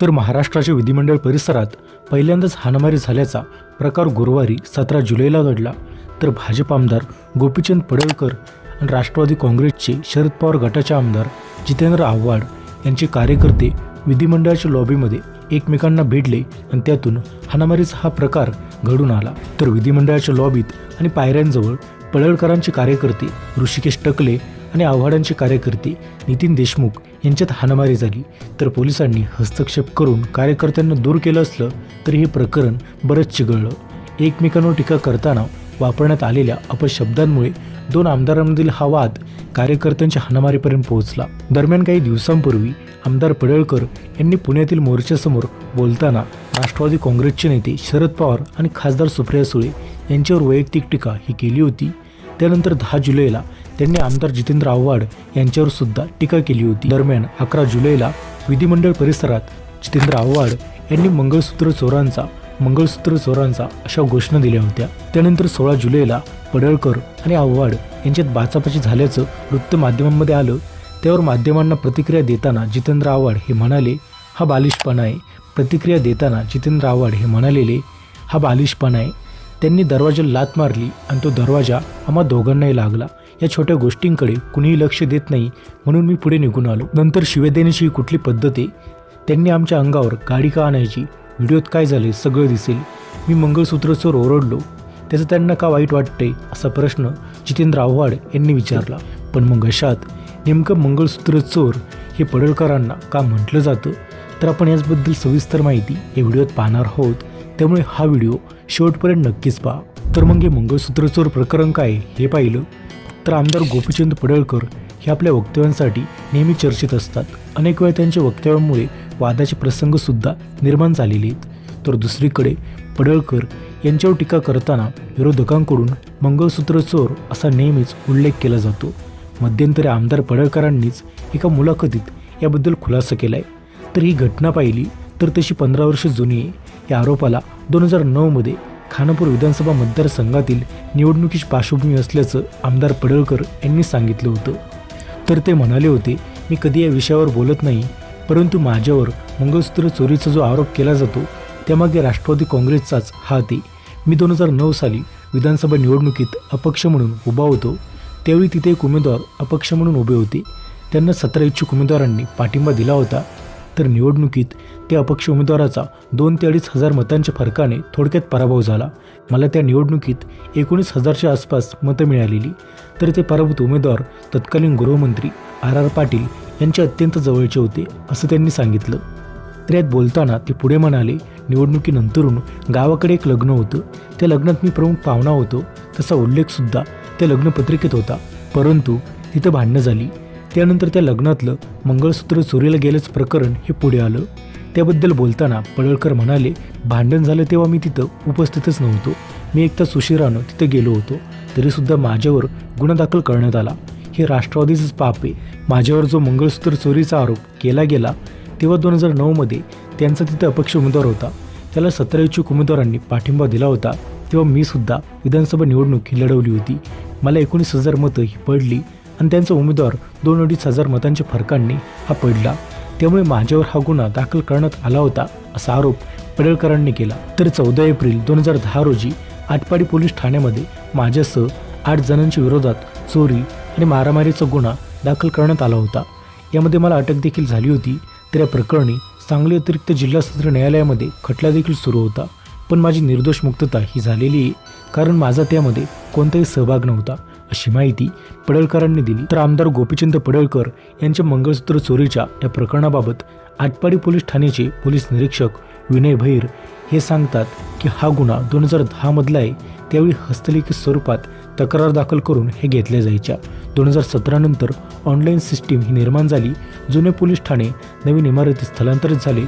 तर महाराष्ट्राच्या विधिमंडळ परिसरात पहिल्यांदाच हाणामारी झाल्याचा प्रकार गुरुवारी सतरा जुलैला घडला. तर भाजप आमदार गोपीचंद पडळकर आणि राष्ट्रवादी काँग्रेसचे शरद पवार गटाचे आमदार जितेंद्र आव्हाड यांचे कार्यकर्ते विधिमंडळाच्या लॉबीमध्ये एकमेकांना भिडले आणि त्यातून हाणामारीचा हा प्रकार घडून आला. तर विधिमंडळाच्या लॉबीत आणि पायऱ्यांजवळ पडळकरांचे कार्यकर्ते ऋषिकेश टकले आणि आव्हाडांचे कार्यकर्ते नितीन देशमुख यांच्यात हाणामारी झाली. तर पोलिसांनी हस्तक्षेप करून कार्यकर्त्यांना दूर केलं असलं तरी हे प्रकरण बरंच चिघळलं. एकमेकांवर टीका करताना वापरण्यात आलेल्या अपशब्दांमुळे दोन आमदारांमधील हा वाद कार्यकर्त्यांच्या हाणामारीपर्यंत पोहोचला. दरम्यान काही दिवसांपूर्वी आमदार पडळकर यांनी पुण्यातील मोर्चासमोर बोलताना राष्ट्रवादी काँग्रेसचे नेते शरद पवार आणि खासदार सुप्रिया सुळे यांच्यावर वैयक्तिक टीका ही केली होती. त्यानंतर दहा जुलैला त्यांनी आमदार जितेंद्र आव्हाड यांच्यावर सुद्धा टीका केली होती. दरम्यान अकरा जुलैला विधिमंडळ परिसरात जितेंद्र आव्हाड यांनी मंगळसूत्र चोरांचा मंगळसूत्र चोरांचा अशा घोषणा दिल्या होत्या. त्यानंतर सोळा जुलैला पडळकर आणि आव्हाड यांच्यात बाचापाची झाल्याचं वृत्त माध्यमांमध्ये आलं. त्यावर माध्यमांना प्रतिक्रिया देताना जितेंद्र आव्हाड हे म्हणाले हा बालिशपणा आहे. प्रतिक्रिया देताना जितेंद्र आव्हाड हे म्हणालेले हा बालिशपणा आहे. त्यांनी दरवाजाला लात मारली आणि तो दरवाजा आम्हा दोघांनाही लागला. या छोट्या गोष्टींकडे कुणीही लक्ष देत नाही म्हणून मी पुढे निघून आलो. नंतर शिव्या देण्याची ही कुठली पद्धत आहे? त्यांनी आमच्या अंगावर गाडी का आणायची? व्हिडिओत काय झाले सगळं दिसेल. मी मंगळसूत्र चोर ओरडलो. त्याचं त्यांना का वाईट वाटते असा प्रश्न जितेंद्र आव्हाड यांनी विचारला. पण मग अशात नेमकं मंगळसूत्र चोर हे पडळकरांना का म्हटलं जातं? तर आपण याचबद्दल सविस्तर माहिती या व्हिडिओत पाहणार आहोत. त्यामुळे हा व्हिडिओ शेवटपर्यंत नक्कीच पहा. तर मग हे मंगळसूत्र चोर प्रकरण काय हे पाहिलं? तर आमदार गोपीचंद पडळकर हे आपल्या वक्तव्यांसाठी नेहमी चर्चेत असतात. अनेक वेळा त्यांच्या वक्तव्यांमुळे वादाचे प्रसंगसुद्धा निर्माण झालेले आहेत. तर दुसरीकडे पडळकर यांच्यावर टीका करताना विरोधकांकडून मंगळसूत्र चोर असा नेहमीच उल्लेख केला जातो. मध्यंतरी आमदार पडळकरांनीच एका मुलाखतीत याबद्दल खुलासा केला आहे तर ही घटना पाहिली. तर तशी पंधरा वर्ष जुनी आहे या आरोपाला दोन हजार नऊमध्ये खानापूर विधानसभा मतदारसंघातील निवडणुकीची पार्श्वभूमी असल्याचं आमदार पडळकर यांनी सांगितलं होतं. तर ते म्हणाले होते मी कधी या विषयावर बोलत नाही परंतु माझ्यावर मंगळसूत्र चोरीचा जो आरोप केला जातो त्यामागे राष्ट्रवादी काँग्रेसचाच हात आहे मी दोन हजार नऊ साली विधानसभा निवडणुकीत अपक्ष म्हणून उभा होतो त्यावेळी तिथे एक उमेदवार अपक्ष म्हणून उभे होते. त्यांना सतरा इच्छुक उमेदवारांनी पाठिंबा दिला होता. तर निवडणुकीत त्या अपक्ष उमेदवाराचा दोन ते अडीच हजार मतांच्या फरकाने थोडक्यात पराभव झाला. मला त्या निवडणुकीत एकोणीस हजारच्या आसपास मतं मिळालेली. तर ते पराभूत उमेदवार तत्कालीन गृहमंत्री आर आर पाटील यांचे अत्यंत जवळचे होते असं त्यांनी सांगितलं. तर यात बोलताना ते पुढे म्हणाले निवडणुकीनंतरून गावाकडे एक लग्न होतं. त्या लग्नात मी प्रमुख पाहुणा होतो. तसा उल्लेखसुद्धा त्या लग्नपत्रिकेत होता. परंतु तिथं भांडणं झाली. त्यानंतर त्या लग्नातलं मंगळसूत्र चोरीला गेल्याचं प्रकरण हे पुढे आलं. त्याबद्दल बोलताना पडळकर म्हणाले भांडण झालं तेव्हा मी तिथं उपस्थितच नव्हतो. मी एकदा सुशिरानं तिथं गेलो होतो. तरीसुद्धा माझ्यावर गुन्हा दाखल करण्यात आला. हे राष्ट्रवादीचंच पाप आहे. माझ्यावर जो मंगळसूत्र चोरीचा आरोप केला गेला तेव्हा दोन हजार नऊमध्ये त्यांचा तिथं अपक्ष उमेदवार होता. त्याला सतरा इच्छुक उमेदवारांनी पाठिंबा दिला होता. तेव्हा मी सुद्धा विधानसभा निवडणूक ही लढवली होती. मला एकोणीस हजार मतं ही पडली. आणि त्यांचा उमेदवार दोन अडीच हजार मतांच्या फरकांनी हा पडला. त्यामुळे माझ्यावर हा गुन्हा दाखल करण्यात आला होता असा आरोप पडळकरांनी केला. तर चौदा एप्रिल दोन हजार दहा रोजी आटपाडी पोलीस ठाण्यामध्ये माझ्यासह आठ जणांच्या विरोधात चोरी आणि मारामारीचा गुन्हा दाखल करण्यात आला होता. यामध्ये मला अटक देखील झाली होती. तर या प्रकरणी सांगली अतिरिक्त जिल्हा सत्र न्यायालयामध्ये खटला देखील सुरू होता. पण माझी निर्दोष मुक्तता ही झालेली आहे कारण माझा त्यामध्ये कोणताही सहभाग नव्हता. अशी माहिती पडळकरांनी दिली. तर आमदार गोपीचंद पडळकर यांच्या मंगळसूत्र चोरीच्या या प्रकरणाबाबत आटपाडी पोलीस ठाण्याचे पोलीस निरीक्षक विनय भैर हे सांगतात की हा गुन्हा दोन हजार दहामधला आहे. त्यावेळी हस्तलिखित स्वरूपात तक्रार दाखल करून हे घेतल्या जायच्या. दोन हजार सतरानंतर ऑनलाईन सिस्टीम ही निर्माण झाली. जुने पोलीस ठाणे नवीन इमारतीत स्थलांतरित झाले.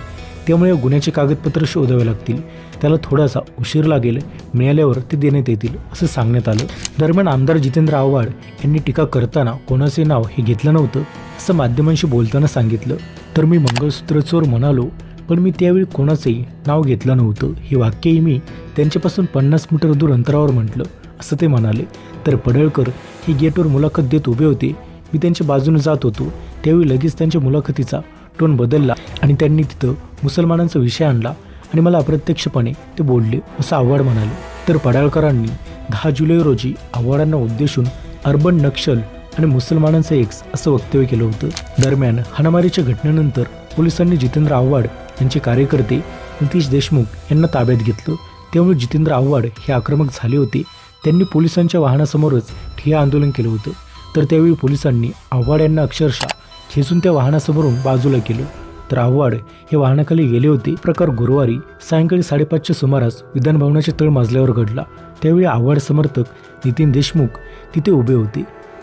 त्यामुळे गुन्ह्याचे कागदपत्र शोधावे लागतील. त्याला थोडासा उशीर लागेल. मिळाल्यावर ते देण्यात येतील असं सांगण्यात आलं. दरम्यान आमदार जितेंद्र आव्हाड यांनी टीका करताना कोणाचे नाव हे घेतलं नव्हतं असं माध्यमांशी बोलताना सांगितलं. तर मी मंगळसूत्र चोर म्हणालो पण मी त्यावेळी कोणाचंही नाव घेतलं नव्हतं. हे वाक्यही मी त्यांच्यापासून पन्नास मीटर दूर अंतरावर म्हटलं असं ते म्हणाले. तर पडळकर हे गेटवर मुलाखत देत उभे होते. मी त्यांच्या बाजूने जात होतो. त्यावेळी लगेच त्यांच्या मुलाखतीचा टोन बदलला आणि त्यांनी तिथं मुसलमानांचा विषय आणला आणि मला अप्रत्यक्षपणे ते बोलले असं आव्हाड म्हणाले. तर पडाळकरांनी दहा जुलै रोजी आव्हाडांना उद्देशून अर्बन नक्षल आणि मुसलमानांचं एक्स असं वक्तव्य केलं होतं. दरम्यान हाणामारीच्या घटनेनंतर पोलिसांनी जितेंद्र आव्हाड यांचे कार्यकर्ते नितीश देशमुख यांना ताब्यात घेतलं. त्यामुळे जितेंद्र आव्हाड हे आक्रमक झाले होते. त्यांनी पोलिसांच्या वाहनासमोरच ठिय्या आंदोलन केलं होतं. तर त्यावेळी पोलिसांनी आव्हाड यांना अक्षरशः खेचून त्या वाहनासमोरून बाजूला केलं. तर आव्हाड हे वाहनाखाली गेले होते. प्रकार गुरुवारी सायंकाळी साडेपाचच्या सुमारास विधानभवनाच्या तळ माजल्यावर घडला. त्यावेळी आव्हाड समर्थक नितीन देशमुख तिथे उभे होते.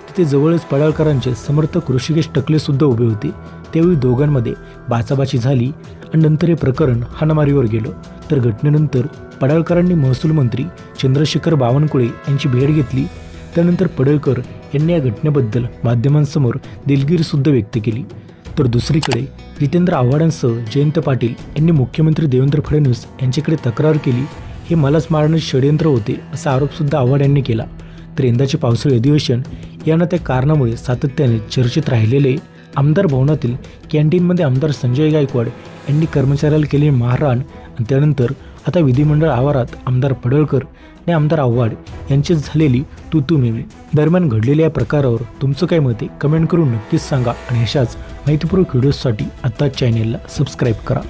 तिथे जवळच पडाळकरांचे समर्थक ऋषिकेश टकलेसुद्धा उभे होते. त्यावेळी दोघांमध्ये बाचाबाची झाली आणि नंतर हे प्रकरण हाणामारीवर गेलं. तर घटनेनंतर पडाळकरांनी महसूल मंत्री चंद्रशेखर बावनकुळे यांची भेट घेतली. त्यानंतर पडळकर यांनी या घटनेबद्दल माध्यमांसमोर दिलगिरीसुद्धा व्यक्त केली. तर दुसरीकडे जितेंद्र आव्हाडांसह जयंत पाटील यांनी मुख्यमंत्री देवेंद्र फडणवीस यांच्याकडे तक्रार केली हे मलाच मारण्याचे षडयंत्र होते असा आरोपसुद्धा आव्हाड यांनी केला. तर यंदाचे पावसाळी अधिवेशन यांना त्या कारणामुळे सातत्याने चर्चेत राहिलेले आमदार भवनातील कॅन्टीनमध्ये आमदार संजय गायकवाड यांनी कर्मचाऱ्याला केले मारहाण आणि त्यानंतर आता विधिमंडळ आवारात आमदार पडळकर आणि आमदार आव्हाड यांचीच झालेली तू दरम्यान घडलेल्या या प्रकारावर तुमचं काय मत आहे? कमेंट करून नक्कीच सांगा आणि अशाच माहितीपूर्वक व्हिडिओजसाठी आत्ताच चॅनेलला सबस्क्राईब करा.